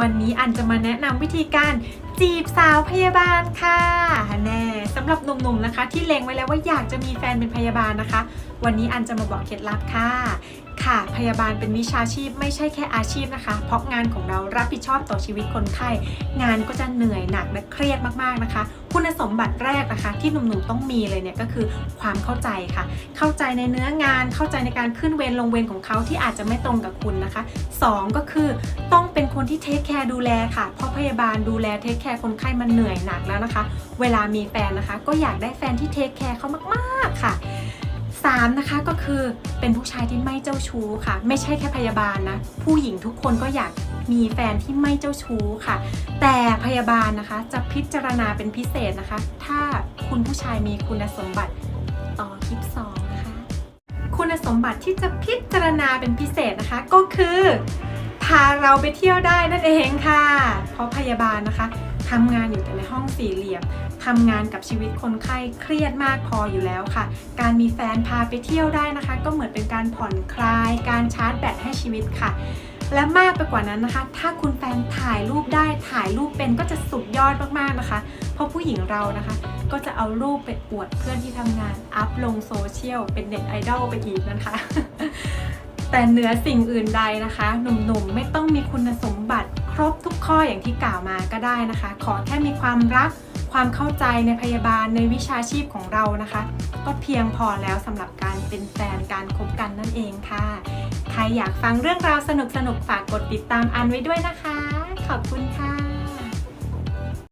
วันนี้อันจะมาแนะนำวิธีการจีบสาวพยาบาลค่ะแน่ สำหรับหนุ่มๆนะคะ ที่เล็งไว้แล้วว่าอยากจะมีแฟนเป็นพยาบาลนะคะ วันนี้อันจะมาบอกเคล็ดลับค่ะ ค่ะ พยาบาลเป็นวิชาชีพไม่ใช่แค่อาชีพนะคะ เพราะงานของเรารับผิดชอบต่อชีวิตคนไข้ งานก็จะเหนื่อยหนักและเครียดมากๆนะคะ คุณสมบัติแรกนะคะ ที่หนุ่มๆต้องมีเลยเนี่ยก็คือความเข้าใจค่ะ เข้าใจในเนื้องานเข้าใจในการขึ้นเวรลงเวรของเขาที่อาจจะไม่ตรงกับคุณนะคะ 2 ก็คือต้องเป็นคนที่เทคแคร์ดูแลค่ะเพราะพยาบาลดูแลเทคแคร์คนไข้มันเหนื่อยหนักแล้วนะคะ เวลามีแฟนนะคะ ก็อยากได้แฟนที่เทคแคร์เขามากๆค่ะ 3 นะคะก็คือเป็นผู้ชายที่ไม่เจ้าชู้ค่ะ ไม่ใช่แค่พยาบาลนะ ผู้หญิงทุกคนก็อยากมีแฟนที่ไม่เจ้าชู้ค่ะ แต่พยาบาลนะคะจะพิจารณาเป็นพิเศษนะคะ ถ้าคุณผู้ชายมีคุณสมบัติต่อคลิปสองนะคะ คุณสมบัติที่จะพิจารณาเป็นพิเศษนะคะ ก็คือ พาเราไปเที่ยวได้นั่นเองค่ะ เพราะพยาบาลนะคะ ทำงานอยู่แต่ในห้องสี่เหลี่ยมทำงานกับชีวิตคนไข้เครียดมากพออยู่แล้วค่ะ การมีแฟนพาไปเที่ยวได้นะคะ ก็เหมือนเป็นการผ่อนคลาย การชาร์จแบตให้ชีวิตค่ะ และมากไปกว่านั้นนะคะ ถ้าคุณแฟนถ่ายรูปได้ถ่ายรูปเป็นก็จะสุดยอดมากๆนะคะ เพราะผู้หญิงเรานะคะ ก็จะเอารูปไปอวดเพื่อนที่ทำงานอัพลงโซเชียลเป็นเน็ตไอดอลไปอีกนะคะ แต่เหนือสิ่งอื่นใดนะคะ หนุ่มๆ ไม่ต้องมีคุณสมบัติครบทุกข้ออย่างที่กล่าวมาก็ได้นะคะ ขอแค่มีความรักความเข้าใจในพยาบาลในวิชาชีพของเรานะคะ ก็เพียงพอแล้วสำหรับการเป็นแฟนการคบกันนั่นเองค่ะ ใครอยากฟังเรื่องราวสนุกๆ ฝากกดติดตามอันไว้ด้วยนะคะ ขอบคุณค่ะ